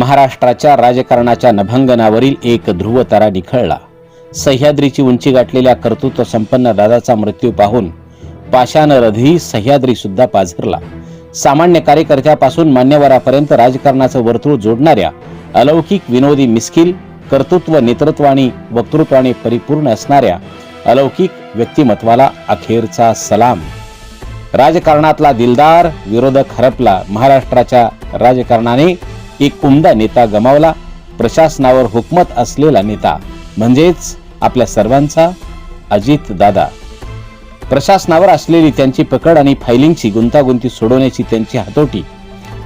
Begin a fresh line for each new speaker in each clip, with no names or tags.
महाराष्ट्राच्या राजकारणाच्या नभंगनावरील एक ध्रुवतारा निखळला. सह्याद्रीची उंची गाठलेल्या कर्तृत्व संपन्न दादाचा मृत्यू पाहून पाषाणरधी सह्याद्री सुद्धा पाझरला. सामान्य कार्यकर्त्यापासून मान्यवरापर्यंत राजकारणाचं वर्तुळ जोडणाऱ्या अलौकिक विनोदी मिस्किल कर्तृत्व नेतृत्व आणि वक्तृत्वाने परिपूर्ण असणाऱ्या अलौकिक व्यक्तिमत्वाला अखेरचा सलाम. राजकारणातला दिलदार विरोधक हरपला महाराष्ट्राच्या राजकारणाने एक उमदा नेता गमावला प्रशासनावर हुकमत असलेला नेता म्हणजेच आपल्या सर्वांचा अजित दादा. प्रशासनावर असलेली त्यांची पकड आणि फायलिंगची गुंतागुंती सोडवण्याची त्यांची हातोटी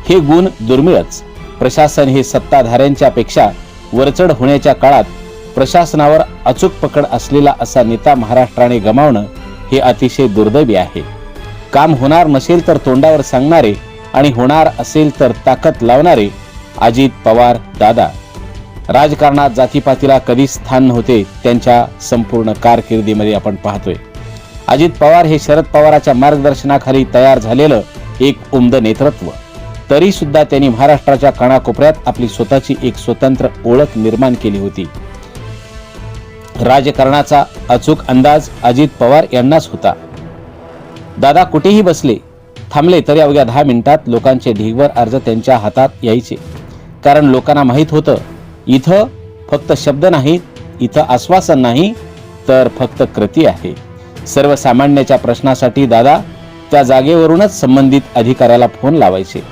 हे गुण दुर्मिळच. प्रशासन हे सत्ताधाऱ्यांच्या पेक्षा वरचढ होण्याच्या काळात प्रशासनावर अचूक पकड असलेला असा नेता महाराष्ट्राने गमावणं हे अतिशय दुर्दैवी आहे. काम होणार नसेल तर तोंडावर सांगणारे आणि होणार असेल तर ताकद लावणारे अजित पवार दादा. राजकारणात जातीपातीला कधीच स्थान नव्हते त्यांच्या संपूर्ण कारकिर्दीमध्ये आपण पाहतोय. अजित पवार हे शरद पवाराच्या मार्गदर्शनाखाली तयार झालेलं एक उमद नेतृत्व. तरी सुद्धा त्यांनी महाराष्ट्राच्या कानाकोपऱ्यात आपली स्वतःची एक स्वतंत्र ओळख निर्माण केली होती. राजकारणाचा अचूक अंदाज अजित पवार यांनाच होता. दादा कुठेही बसले थांबले तरी अवघ्या दहा मिनिटात लोकांचे ढिगभर अर्ज त्यांच्या हातात यायचे. कारण लोकांना माहीत होतं इथं फक्त शब्द नाहीत इथं आश्वासन नाही तर फक्त कृती आहे. सर्वसामान्याच्या प्रश्नासाठी दादा त्या जागेवरूनच संबंधित अधिकाऱ्याला फोन लावायचे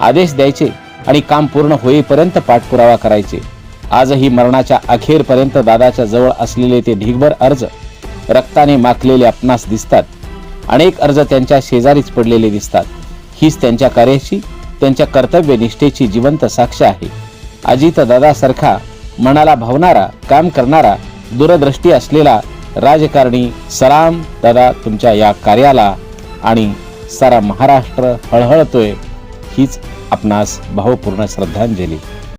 आदेश द्यायचे आणि काम पूर्ण होईपर्यंत पाठपुरावा करायचे. आजही मरणाच्या अखेरपर्यंत दादाच्या जवळ असलेले ते ढिगभर अर्ज रक्ताने माखलेले आपणास दिसतात. अनेक अर्ज त्यांच्या शेजारीच पडलेले दिसतात. हीच त्यांच्या कार्याची त्यांच्या कर्तव्यनिष्ठेची जिवंत साक्ष आहे. अजित दादासारखा मनाला भावणारा काम करणारा दूरदृष्टी असलेला राजकारणी सलाम दादा तुमच्या या कार्याला आणि सारा महाराष्ट्र हळहळतोय हीच आपणास भावपूर्ण श्रद्धांजली.